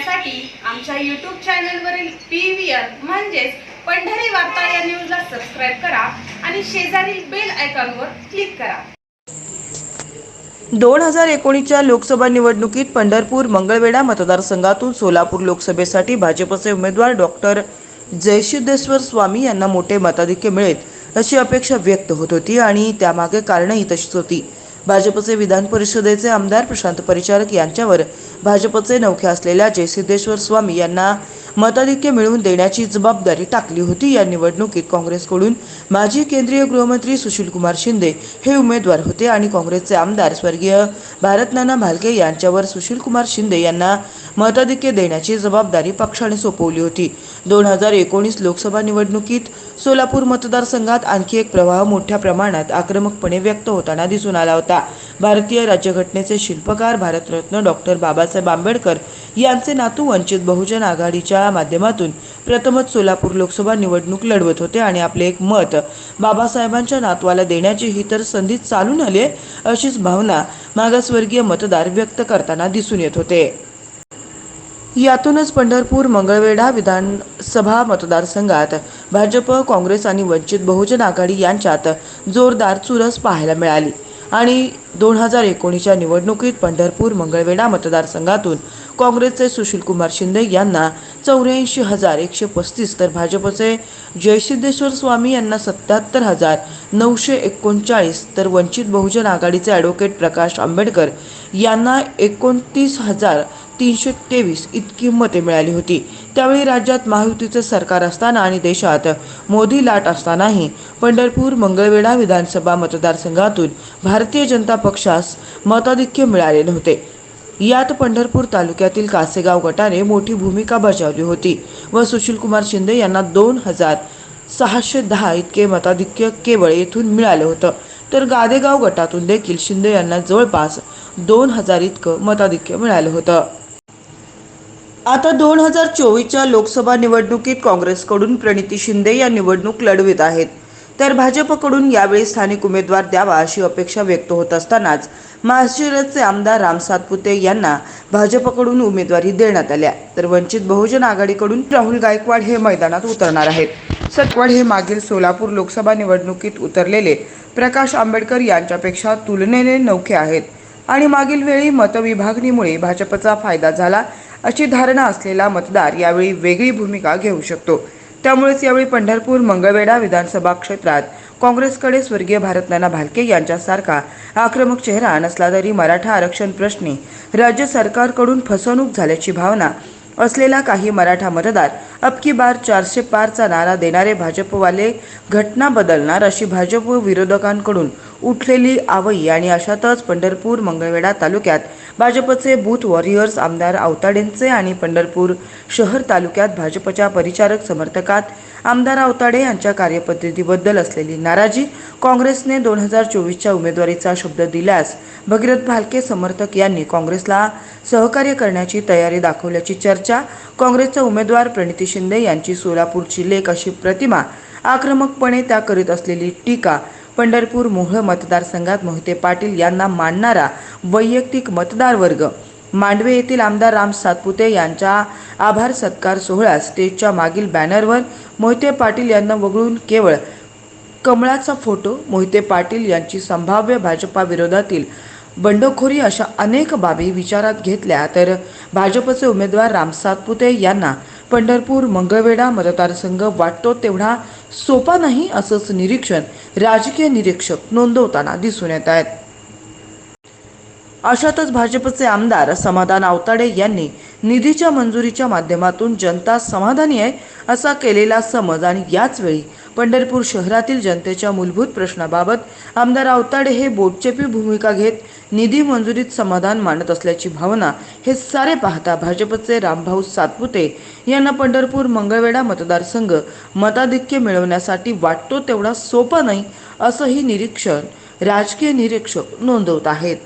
पाहण्यासाठी आमच्या यूट्यूब चॅनलवरील पी व्ही आर म्हणजेच पंढरी वार्ता या न्यूजला सबस्क्राईब करा आणि शेजारील बेल आयकॉनवर क्लिक करा. दोन हजार एकोणीसच्या लोकसभा निवडणुकीत पंढरपूर मंगळवेढा मतदारसंघातून सोलापूर लोकसभेसाठी भाजपचे उमेदवार डॉक्टर जयसिद्धेश्वर स्वामी यांना मोठे मताधिक्य मिळेल अशी अपेक्षा व्यक्त होत होती आणि त्यामागे कारणही तशीच होती. भाजपचे विधान परिषदेचे आमदार प्रशांत परिचारक यांच्यावर भाजपचे नौखे असलेल्या जयसिद्धेश्वर स्वामी यांना मताधिक्य मिळवून देण्याची जबाबदारी टाकली होती. या निवडणुकीत काँग्रेसकडून माजी केंद्रीय गृहमंत्री सुशीलकुमार शिंदे हे उमेदवार होते आणि काँग्रेसचे आमदार स्वर्गीय भारतनाना भालके यांच्यावर सुशीलकुमार शिंदे यांना मताधिक्य देण्याची जबाबदारी पक्षाने सोपवली होती. दोन हजार एकोणीस लोकसभा निवडणुकीत सोलापूर मतदारसंघात आणखी एक प्रवाह मोठ्या प्रमाणात आक्रमकपणे व्यक्त होताना दिसून आला होता. भारतीय राज्यघटनेचे शिल्पकार भारतरत्न डॉक्टर बाबासाहेब आंबेडकर यांचे नातू वंचित बहुजन आघाडीच्या माध्यमातून प्रथमच सोलापूर लोकसभा निवडणूक लढवत होते आणि आपले एक मत बाबासाहेबांच्या नातवाला देण्याची ही तर संधी चालून आली अशीच भावना मागासवर्गीय मतदार व्यक्त करताना दिसून येत होते. यातूनच पंढरपूर मंगळवेढा विधानसभा मतदारसंघात भाजप काँग्रेस आणि वंचित बहुजन आघाडी यांच्यात जोरदार चुरस पाहायला मिळाली. आणि दोन हजार एकोणीसच्या निवडणुकीत पंढरपूर मंगळवेढा मतदारसंघातून काँग्रेसचे सुशीलकुमार शिंदे यांना चौऱ्याऐंशी हजार एकशे पस्तीस तर भाजपचे जयसिद्धेश्वर स्वामी यांना सत्याहत्तर हजार नऊशे एकोणचाळीस तर वंचित बहुजन आघाडीचे ॲडव्होकेट प्रकाश आंबेडकर यांना एकोणतीस हजार तीनशे तेवीस इतकी मते मिळाली होती. त्यावेळी राज्यात महायुतीचं सरकार असताना आणि देशात मोदी लाट असतानाही पंढरपूर मंगळवेढा विधानसभा मतदारसंघातून भारतीय जनता पक्षास मताधिक्य मिळाले नव्हते. यात पंढरपूर तालुक्यातील कासेगाव गटाने मोठी भूमिका बजावली होती व सुशीलकुमार शिंदे यांना दोन हजार सहाशे दहा इतके मताधिक्य केवळ येथून मिळालं होतं. तर गादेगाव गटातून देखील शिंदे यांना जवळपास दोन हजार इतकं मताधिक्य मिळालं होतं. आता दोन हजार चोवीसच्या लोकसभा निवडणुकीत काँग्रेसकडून प्रणिती शिंदे या निवडणूक लढवित आहेत. तर भाजपकडून यावेळी स्थानिक उमेदवार द्यावा अशी अपेक्षा व्यक्त होत असतानाच माळशिरसचे आमदार राम सातपुते यांना भाजपकडून उमेदवारी देण्यात आल्या. तर वंचित बहुजन आघाडीकडून राहुल गायकवाड हे मैदानात उतरणार आहेत. सतवाड हे मागील सोलापूर लोकसभा निवडणुकीत उतरलेले प्रकाश आंबेडकर यांच्यापेक्षा तुलनेने नौखे आहेत. आणि मागील वेळी मतविभागणीमुळे भाजपचा फायदा झाला अशी धारणा असलेला मतदार यावेळी वेगळी भूमिका घेऊ शकतो. त्यामुळेच यावेळी पंढरपूर मंगळवेढा विधानसभा क्षेत्रात काँग्रेसकडे स्वर्गीय भारतनाना भालके यांच्यासारखा आक्रमक चेहरा नसला तरी मराठा आरक्षण प्रश्नी राज्य सरकारकडून फसवणूक झाल्याची भावना असलेला काही मराठा मतदार अबकी बार चारशे पारचा नारा देणारे भाजपवाले घटना बदलणार अशी भाजप विरोधकांकडून उठलेली आवई आणि अशातच पंढरपूर मंगळवेढा तालुक्यात भाजपचे बूथ वॉरियर्स आमदार आवताडेंचे आणि पंढरपूर शहर तालुक्यात भाजपच्या परिचारक समर्थकात आमदार आवताडे यांच्या कार्यपद्धतीबद्दल असलेली नाराजी काँग्रेसने दोन हजार चोवीसच्या उमेदवारीचा शब्द दिल्यास भगीरथ भालके समर्थक यांनी काँग्रेसला सहकार्य करण्याची तयारी दाखवल्याची चर्चा काँग्रेसचा उमेदवार प्रणिती शिंदे यांची सोलापूरची लेख अशी प्रतिमा आक्रमकपणे त्या करीत असलेली टीका पंढरपूर मोहळ मतदारसंघात मोहिते पाटील यांना मानणारा वैयक्तिक मतदार वर्ग मांडवे येथील आमदार राम सातपुते यांच्या आभार सत्कार सोहळ्यात स्टेजच्या मागील बॅनरवर मोहिते पाटील यांना वगळून केवळ कमळाचा फोटो मोहिते पाटील यांची संभाव्य भाजपा विरोधातील बंडखोरी अशा अनेक बाबी विचारात घेतल्या. तर भाजपचे उमेदवार राम सातपुते यांना पंढरपूर मंगळवेढा मतदारसंघ वाटतो तेवढा सोपा नाही असंच निरीक्षण राजकीय निरीक्षक नोंदवताना दिसून येत आहेत. अशातच भाजपचे आमदार समाधान आवताडे यांनी निधीच्या मंजुरीच्या माध्यमातून जनता समाधानी आहे असा केलेला समज आणि याच वेळी पंढरपूर शहरातील जनतेच्या मूलभूत प्रश्नाबाबत आमदार आवताडे हे बोटचेपी भूमिका घेत निधी मंजुरीत समाधान मानत असल्याची भावना हे सारे पाहता भाजपचे रामभाऊ सातपुते यांना पंढरपूर मंगळवेढा मतदारसंघ मताधिक्य मिळवण्यासाठी वाटतो तेवढा सोपा नाही असंही निरीक्षण राजकीय निरीक्षक नोंदवत आहेत.